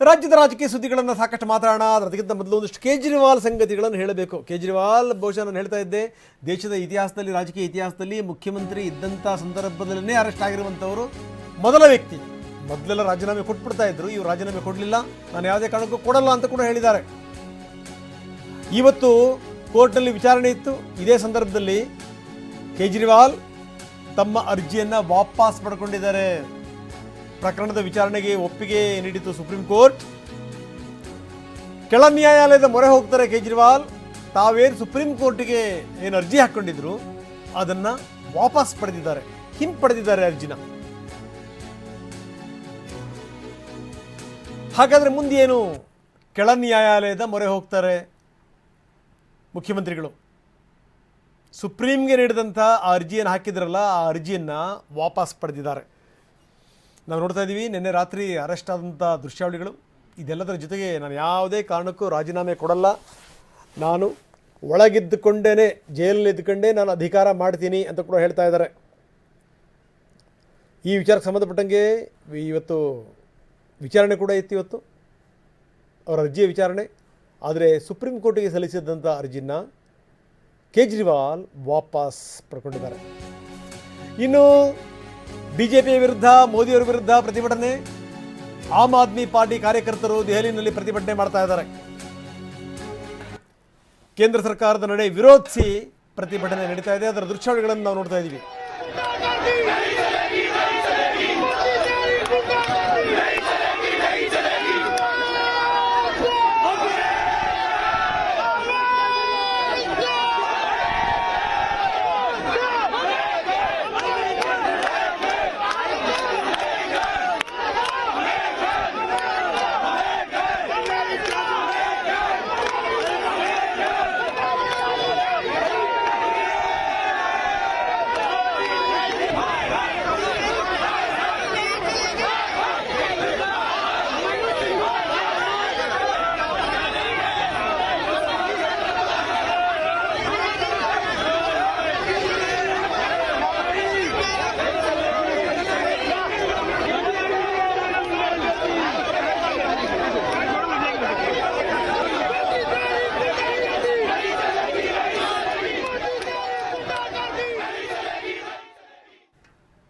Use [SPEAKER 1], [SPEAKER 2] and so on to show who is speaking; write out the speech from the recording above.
[SPEAKER 1] ರಾಜ್ಯದ ರಾಜಕೀಯ ಸುದ್ದಿಗಳನ್ನು ಸಾಕಷ್ಟು ಮಾತಾಡೋಣ. ಅದಕ್ಕಿಂತ ಮೊದಲು ಒಂದಿಷ್ಟು ಕೇಜ್ರಿವಾಲ್ ಸಂಗತಿಗಳನ್ನು ಹೇಳಬೇಕು. ಕೇಜ್ರಿವಾಲ್ ಬಹುಶಃ ನಾನು ಹೇಳ್ತಾ ಇದ್ದೆ, ದೇಶದ ಇತಿಹಾಸದಲ್ಲಿ, ರಾಜಕೀಯ ಇತಿಹಾಸದಲ್ಲಿ ಮುಖ್ಯಮಂತ್ರಿ ಇದ್ದಂಥ ಸಂದರ್ಭದಲ್ಲೇ ಅರೆಸ್ಟ್ ಆಗಿರುವಂಥವರು ಮೊದಲ ವ್ಯಕ್ತಿ. ಮೊದಲೆಲ್ಲ ರಾಜೀನಾಮೆ ಕೊಟ್ಬಿಡ್ತಾ ಇದ್ರು. ಇವರು ರಾಜೀನಾಮೆ ಕೊಡಲಿಲ್ಲ. ನಾನು ಯಾವುದೇ ಕಾರಣಕ್ಕೂ ಕೊಡಲ್ಲ ಅಂತ ಕೂಡ ಹೇಳಿದ್ದಾರೆ. ಇವತ್ತು ಕೋರ್ಟ್ನಲ್ಲಿ ವಿಚಾರಣೆ ಇತ್ತು. ಇದೇ ಸಂದರ್ಭದಲ್ಲಿ ಕೇಜ್ರಿವಾಲ್ ತಮ್ಮ ಅರ್ಜಿಯನ್ನು ವಾಪಸ್ ಪಡ್ಕೊಂಡಿದ್ದಾರೆ. ಪ್ರಕರಣದ ವಿಚಾರಣೆಗೆ ಒಪ್ಪಿಗೆ ನೀಡಿತು ಸುಪ್ರೀಂ ಕೋರ್ಟ್. ಕೆಳ ನ್ಯಾಯಾಲಯದ ಮೊರೆ ಹೋಗ್ತಾರೆ ಕೇಜ್ರಿವಾಲ್. ತಾವೇನು ಸುಪ್ರೀಂ ಕೋರ್ಟ್ಗೆ ಏನು ಅರ್ಜಿ ಹಾಕ್ಕೊಂಡಿದ್ರು ಅದನ್ನ ವಾಪಸ್ ಪಡೆದಿದ್ದಾರೆ, ಹಿಂಪಡೆದಿದ್ದಾರೆ ಅರ್ಜಿನ. ಹಾಗಾದ್ರೆ ಮುಂದೆ ಏನು ಕೆಳ ನ್ಯಾಯಾಲಯದ ಮೊರೆ ಹೋಗ್ತಾರೆ ಮುಖ್ಯಮಂತ್ರಿಗಳು? ಸುಪ್ರೀಂಗೆ ನೀಡಿದಂಥ ಆ ಅರ್ಜಿಯನ್ನು ಹಾಕಿದ್ರಲ್ಲ, ಆ ಅರ್ಜಿಯನ್ನು ವಾಪಸ್ ಪಡೆದಿದ್ದಾರೆ. ನಾವು ನೋಡ್ತಾ ಇದ್ದೀವಿ, ನಿನ್ನೆ ರಾತ್ರಿ ಅರೆಸ್ಟ್ ಆದಂಥ ದೃಶ್ಯಾವಳಿಗಳು. ಇದೆಲ್ಲದರ ಜೊತೆಗೆ ನಾನು ಯಾವುದೇ ಕಾರಣಕ್ಕೂ ರಾಜೀನಾಮೆ ಕೊಡಲ್ಲ. ನಾನು ಒಳಗಿದ್ದುಕೊಂಡೇ ಜೈಲಲ್ಲಿ ಇದ್ದುಕೊಂಡೇ ನಾನು ಅಧಿಕಾರ ಮಾಡ್ತೀನಿ ಅಂತ ಕೂಡ ಹೇಳ್ತಾ ಇದ್ದಾರೆ. ಈ ವಿಚಾರಕ್ಕೆ ಸಂಬಂಧಪಟ್ಟಂಗೆ ಇವತ್ತು ವಿಚಾರಣೆ ಕೂಡ ಇತ್ತು ಇವತ್ತು. ಅವರ ಅರ್ಜಿಯ ವಿಚಾರಣೆ. ಆದರೆ ಸುಪ್ರೀಂ ಕೋರ್ಟಿಗೆ ಸಲ್ಲಿಸಿದಂಥ ಅರ್ಜಿನ ಕೇಜ್ರಿವಾಲ್ ವಾಪಸ್ ಪಡ್ಕೊಂಡಿದ್ದಾರೆ. ಇನ್ನು ಬಿಜೆಪಿಯ ವಿರುದ್ಧ, ಮೋದಿಯವರ ವಿರುದ್ಧ ಪ್ರತಿಭಟನೆ. ಆಮ್ ಆದ್ಮಿ ಪಾರ್ಟಿ ಕಾರ್ಯಕರ್ತರು ದೆಹಲಿಯಲ್ಲಿ ಪ್ರತಿಭಟನೆ ಮಾಡ್ತಾ ಇದ್ದಾರೆ. ಕೇಂದ್ರ ಸರ್ಕಾರದ ನಡೆ ವಿರೋಧಿಸಿ ಪ್ರತಿಭಟನೆ ನಡೀತಾ ಇದೆ. ಅದರ ದೃಶ್ಯಾವಳಿಗಳನ್ನು ನಾವು ನೋಡ್ತಾ ಇದ್ದೀವಿ.